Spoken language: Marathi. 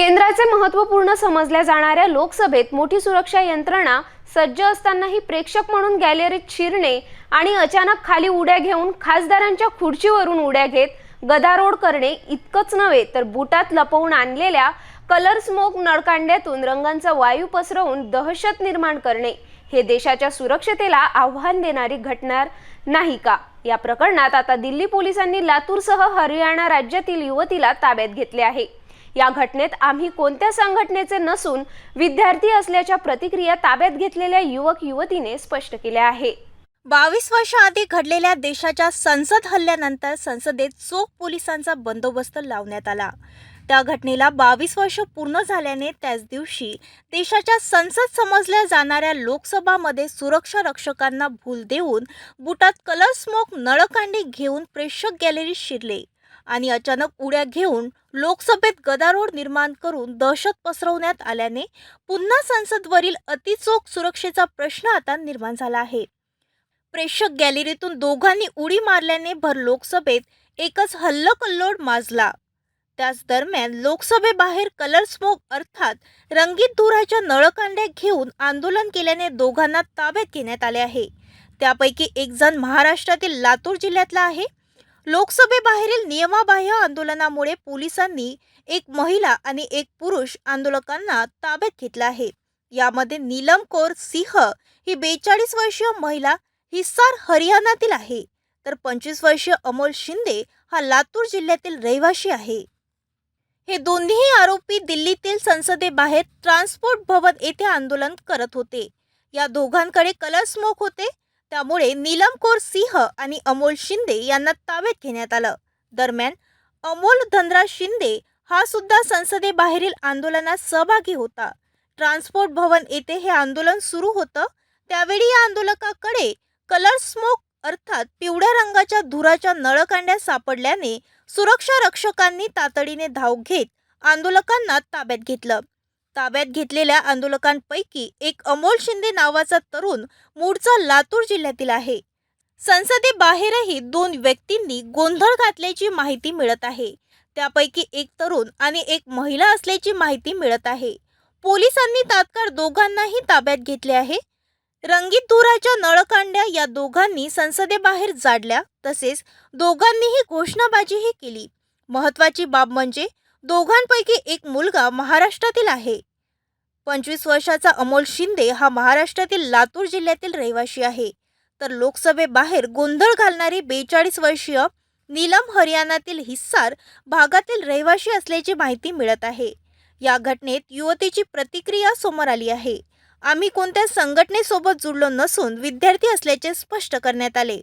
केंद्राचे महत्त्वपूर्ण समजल्या जाणाऱ्या लोकसभेत मोठी सुरक्षा यंत्रणा सज्ज असतानाही प्रेक्षक म्हणून गॅलरीत शिरणे आणि अचानक खाली उड्या घेऊन खासदारांच्या खुर्चीवरून उड्या घेत गदारोळ करणे इतकंच नव्हे तर बुटात लपवून आणलेल्या कलर स्मोक नळकांड्यातून रंगांचा वायू पसरवून दहशत निर्माण करणे हे देशाच्या सुरक्षतेला आव्हान देणारी घटना नाही का? या प्रकरणात आता दिल्ली पोलिसांनी लातूरसह हरियाणा राज्यातील युवतीला ताब्यात घेतले आहे. या घटनेत आम्ही कोणत्या संघटनेचे नसून विद्यार्थी असल्याच्या प्रतिक्रिया ताब्यात घेतलेल्या युवक युवतीने स्पष्ट केल्या आहे. बावीस वर्षाआधी घडलेल्या देशाच्या संसद हल्ल्यानंतर संसदेत चोख पोलिसांचा बंदोबस्त लावण्यात आला. त्या घटनेला बावीस वर्ष पूर्ण झाल्याने त्याच दिवशी देशाच्या संसद समजल्या जाणाऱ्या लोकसभामध्ये सुरक्षा रक्षकांना भूल देऊन बुटात कलर स्मोक नळकांडी घेऊन प्रेक्षक गॅलरीत शिरले. आणि अचानक उड्या घेऊन लोकसभेत गदारोळ निर्माण करून दहशत पसरवण्यात आल्याने पुन्हा संसदवरील अतिचोख सुरक्षेचा प्रश्न आता निर्माण झाला आहे. प्रेक्षक गॅलरीतून दोघांनी उडी मारल्याने भर लोकसभेत एकच हल्लकल्लोळ माजला. त्याच दरम्यान लोकसभेबाहेर कलर स्मोक अर्थात रंगीत धुराच्या नळकांड्या घेऊन आंदोलन केल्याने दोघांना ताब्यात घेण्यात आले आहे. त्यापैकी एक जण महाराष्ट्रातील लातूर जिल्ह्यातला आहे. लोकसभेबाहेरील नियमाबाह्य आंदोलनामुळे पोलिसांनी एक महिला आणि एक पुरुष आंदोलकांना ताब्यात घेतला आहे. यामध्ये नीलम कौर सिंह ही बेचाळीस वर्षीय महिला हिस्सार हरियाणातील आहे. तर पंचवीस वर्षीय अमोल शिंदे हा लातूर जिल्ह्यातील रहिवासी आहे. हे दोन्ही आरोपी दिल्लीतील संसदेबाहेर ट्रान्सपोर्ट भवन येथे आंदोलन करत होते. या दोघांकडे कलर स्मोक होते. त्यामुळे नीलम कौर सिंह आणि अमोल शिंदे यांना ताब्यात घेण्यात आलं. दरम्यान अमोल धनराज शिंदे हा सुद्धा संसदेबाहेरील आंदोलनात सहभागी होता. ट्रान्सपोर्ट भवन येथे हे आंदोलन सुरू होतं. त्यावेळी या आंदोलकाकडे कलर स्मोक अर्थात पिवळ्या रंगाच्या धुराच्या नळकांड्या सापडल्याने सुरक्षा रक्षकांनी तातडीने धाव घेत आंदोलकांना ताब्यात घेतलं. ताब्यात घेतलेल्या आंदोलकांपैकी एक अमोल शिंदे नावाचा तरुण मूळचा लातूर जिल्ह्यातील आहे. संसदेबाहेरही दोन व्यक्तींनी गोंधळ घातल्याची माहिती मिळत आहे. त्यापैकी एक तरुण आणि एक महिला असल्याची माहिती मिळत आहे. पोलिसांनी तात्काळ दोघांनाही ताब्यात घेतले आहे. रंगीत धुराच्या नळकांड्या या दोघांनी संसदेबाहेर जाडल्या तसेच दोघांनीही घोषणाबाजीही केली. महत्त्वाची बाब म्हणजे दोघांपैकी एक मुलगा महाराष्ट्रातील आहे. पंचवीस वर्षाचा अमोल शिंदे हा महाराष्ट्रातील लातूर जिल्ह्यातील रहिवाशी आहे. तर लोकसभेबाहेर गोंधळ घालणारी बेचाळीस वर्षीय नीलम हरियाणातील हिस्सार भागातील रहिवाशी असल्याची माहिती मिळत आहे. या घटनेत युवतीची प्रतिक्रिया समोर आली आहे. आम्ही कोणत्या संघटनेसोबत जुळलो नसून विद्यार्थी असल्याचे स्पष्ट करण्यात आले.